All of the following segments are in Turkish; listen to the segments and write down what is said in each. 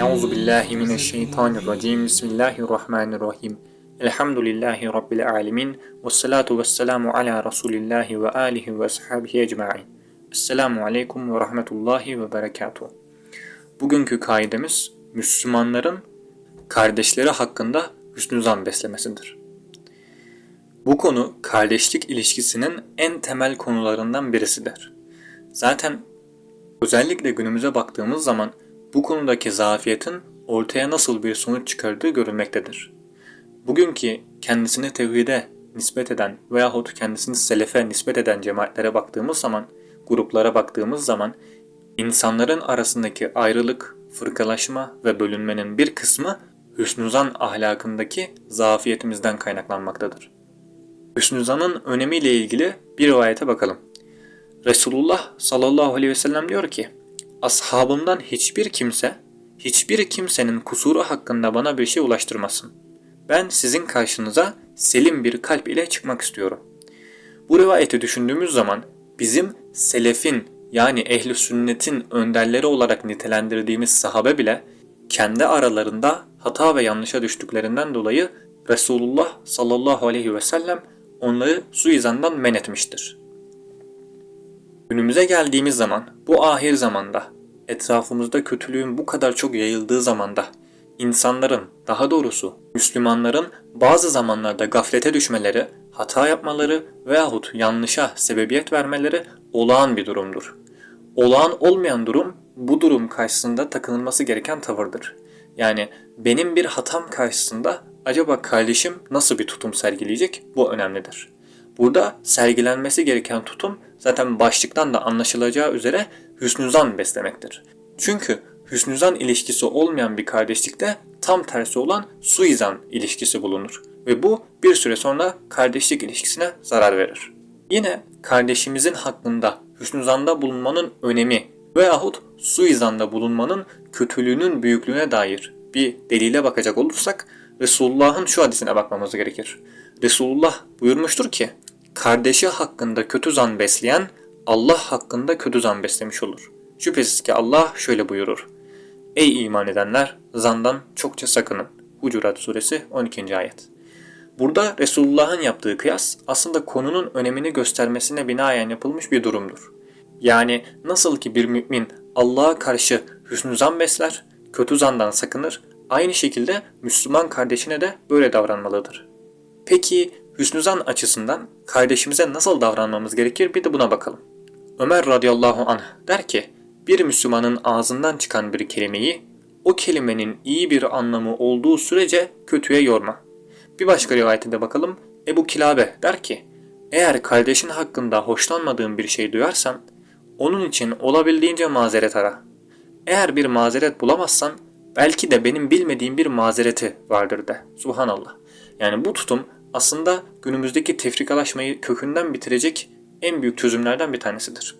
Euzu billahi mineşşeytanirracim. Bismillahirrahmanirrahim. Elhamdülillahi rabbil alamin. Ves salatu vesselamu ala Resulillahi ve alihi ve ashabihi ecmaîn. Esselamu aleyküm ve rahmetullahi ve berekatuh. Bugünkü kaidemiz Müslümanların kardeşleri hakkında hüsnü zan beslemesidir. Bu konu kardeşlik ilişkisinin en temel konularından birisidir. Zaten özellikle günümüze baktığımız zaman bu konudaki zafiyetin ortaya nasıl bir sonuç çıkardığı görülmektedir. Bugünkü kendisini tevhide nispet eden veyahut kendisini selefe nispet eden cemaatlere baktığımız zaman, gruplara baktığımız zaman insanların arasındaki ayrılık, fırkalaşma ve bölünmenin bir kısmı hüsnüzan ahlakındaki zafiyetimizden kaynaklanmaktadır. Hüsnüzanın önemiyle ilgili bir rivayete bakalım. Resulullah sallallahu aleyhi ve sellem diyor ki, Ashabımdan hiçbir kimse, hiçbir kimsenin kusuru hakkında bana bir şey ulaştırmasın. Ben sizin karşınıza selim bir kalp ile çıkmak istiyorum. Bu rivayeti düşündüğümüz zaman bizim selefin yani ehli sünnetin önderleri olarak nitelendirdiğimiz sahabe bile kendi aralarında hata ve yanlışa düştüklerinden dolayı Resulullah sallallahu aleyhi ve sellem onları suizandan men etmiştir. Günümüze geldiğimiz zaman bu ahir zamanda etrafımızda kötülüğün bu kadar çok yayıldığı zamanda insanların daha doğrusu Müslümanların bazı zamanlarda gaflete düşmeleri, hata yapmaları veyahut yanlışa sebebiyet vermeleri olağan bir durumdur. Olağan olmayan durum bu durum karşısında takınılması gereken tavırdır. Yani benim bir hatam karşısında acaba kardeşim nasıl bir tutum sergileyecek bu önemlidir. Burada sergilenmesi gereken tutum zaten başlıktan da anlaşılacağı üzere hüsnüzan beslemektir. Çünkü hüsnüzan ilişkisi olmayan bir kardeşlikte tam tersi olan suizan ilişkisi bulunur. Ve bu bir süre sonra kardeşlik ilişkisine zarar verir. Yine kardeşimizin hakkında hüsnüzanda bulunmanın önemi veyahut suizanda bulunmanın kötülüğünün büyüklüğüne dair bir delile bakacak olursak Resulullah'ın şu hadisine bakmamız gerekir. Resulullah buyurmuştur ki kardeşi hakkında kötü zan besleyen Allah hakkında kötü zan beslemiş olur. Şüphesiz ki Allah şöyle buyurur. Ey iman edenler zandan çokça sakının. Hucurat suresi 12. ayet. Burada Resulullah'ın yaptığı kıyas aslında konunun önemini göstermesine binaen yapılmış bir durumdur. Yani nasıl ki bir mümin Allah'a karşı hüsnü zan besler, kötü zandan sakınır, aynı şekilde Müslüman kardeşine de böyle davranmalıdır. Peki hüsnü açısından kardeşimize nasıl davranmamız gerekir bir de buna bakalım. Ömer radıyallahu anh der ki, bir Müslümanın ağzından çıkan bir kelimeyi o kelimenin iyi bir anlamı olduğu sürece kötüye yorma. Bir başka rivayetinde bakalım. Ebu Kilabe der ki, eğer kardeşin hakkında hoşlanmadığın bir şey duyarsan, onun için olabildiğince mazeret ara. Eğer bir mazeret bulamazsan, belki de benim bilmediğim bir mazereti vardır de. Subhanallah. Yani bu tutum aslında günümüzdeki tefrikalaşmayı kökünden bitirecek en büyük çözümlerden bir tanesidir.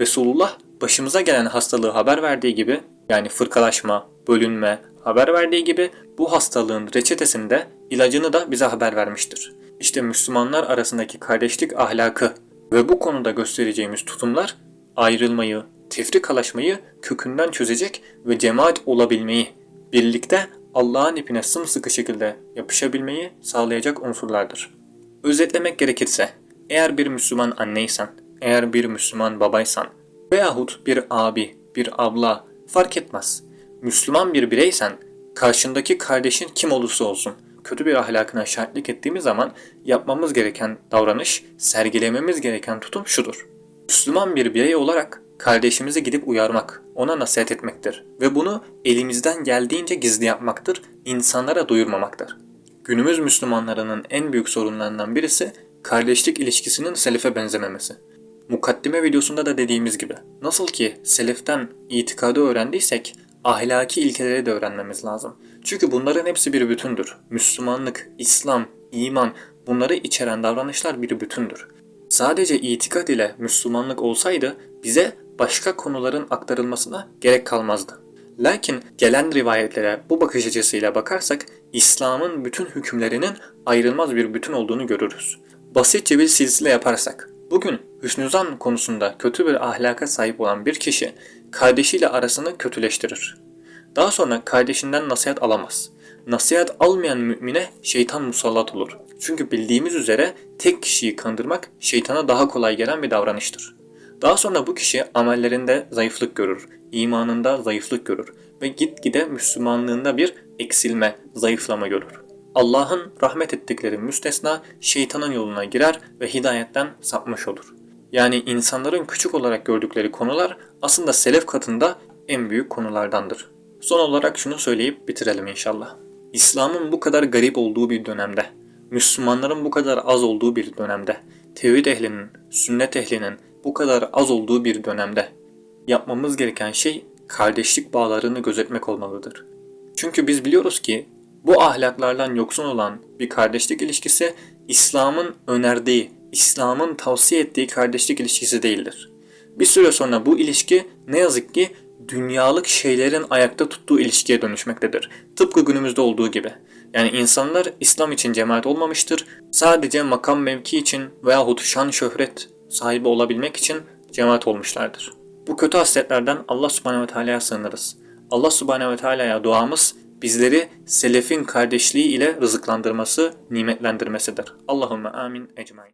Resulullah başımıza gelen hastalığı haber verdiği gibi yani fırkalaşma, bölünme haber verdiği gibi bu hastalığın reçetesinde ilacını da bize haber vermiştir. İşte Müslümanlar arasındaki kardeşlik ahlakı ve bu konuda göstereceğimiz tutumlar ayrılmayı, tefrikalaşmayı kökünden çözecek ve cemaat olabilmeyi, birlikte Allah'ın ipine sımsıkı şekilde yapışabilmeyi sağlayacak unsurlardır. Özetlemek gerekirse, eğer bir Müslüman anneysen, eğer bir Müslüman babaysan veyahut bir abi, bir abla fark etmez. Müslüman bir bireysen karşındaki kardeşin kim olursa olsun kötü bir ahlakına şahitlik ettiğimiz zaman yapmamız gereken davranış, sergilememiz gereken tutum şudur. Müslüman bir birey olarak kardeşimizi gidip uyarmak, ona nasihat etmektir ve bunu elimizden geldiğince gizli yapmaktır, insanlara duyurmamaktır. Günümüz Müslümanlarının en büyük sorunlarından birisi kardeşlik ilişkisinin selefe benzememesi. Mukaddime videosunda da dediğimiz gibi nasıl ki seleften itikadı öğrendiysek ahlaki ilkeleri de öğrenmemiz lazım. Çünkü bunların hepsi bir bütündür. Müslümanlık, İslam, iman bunları içeren davranışlar bir bütündür. Sadece itikat ile Müslümanlık olsaydı bize başka konuların aktarılmasına gerek kalmazdı. Lakin gelen rivayetlere bu bakış açısıyla bakarsak İslam'ın bütün hükümlerinin ayrılmaz bir bütün olduğunu görürüz. Basitçe bir silsile yaparsak Bugün hüsnüzan konusunda kötü bir ahlaka sahip olan bir kişi kardeşiyle arasını kötüleştirir. Daha sonra kardeşinden nasihat alamaz. Nasihat almayan mümine şeytan musallat olur. Çünkü bildiğimiz üzere tek kişiyi kandırmak şeytana daha kolay gelen bir davranıştır. Daha sonra bu kişi amellerinde zayıflık görür, imanında zayıflık görür ve gitgide Müslümanlığında bir eksilme, zayıflama görür. Allah'ın rahmet ettikleri müstesna şeytanın yoluna girer ve hidayetten sapmış olur. Yani insanların küçük olarak gördükleri konular aslında selef katında en büyük konulardandır. Son olarak şunu söyleyip bitirelim inşallah. İslam'ın bu kadar garip olduğu bir dönemde, Müslümanların bu kadar az olduğu bir dönemde, tevhid ehlinin, sünnet ehlinin bu kadar az olduğu bir dönemde yapmamız gereken şey kardeşlik bağlarını gözetmek olmalıdır. Çünkü biz biliyoruz ki bu ahlaklardan yoksun olan bir kardeşlik ilişkisi İslam'ın önerdiği, İslam'ın tavsiye ettiği kardeşlik ilişkisi değildir. Bir süre sonra bu ilişki ne yazık ki dünyalık şeylerin ayakta tuttuğu ilişkiye dönüşmektedir. Tıpkı günümüzde olduğu gibi. Yani insanlar İslam için cemaat olmamıştır. Sadece makam mevki için veyahut şan şöhret sahibi olabilmek için cemaat olmuşlardır. Bu kötü hasletlerden Allah subhanehu ve teala'ya sığınırız. Allah subhanehu ve teala'ya duamız bizleri selefin kardeşliği ile rızıklandırması, nimetlendirmesidir. Allahümme amin ecmain.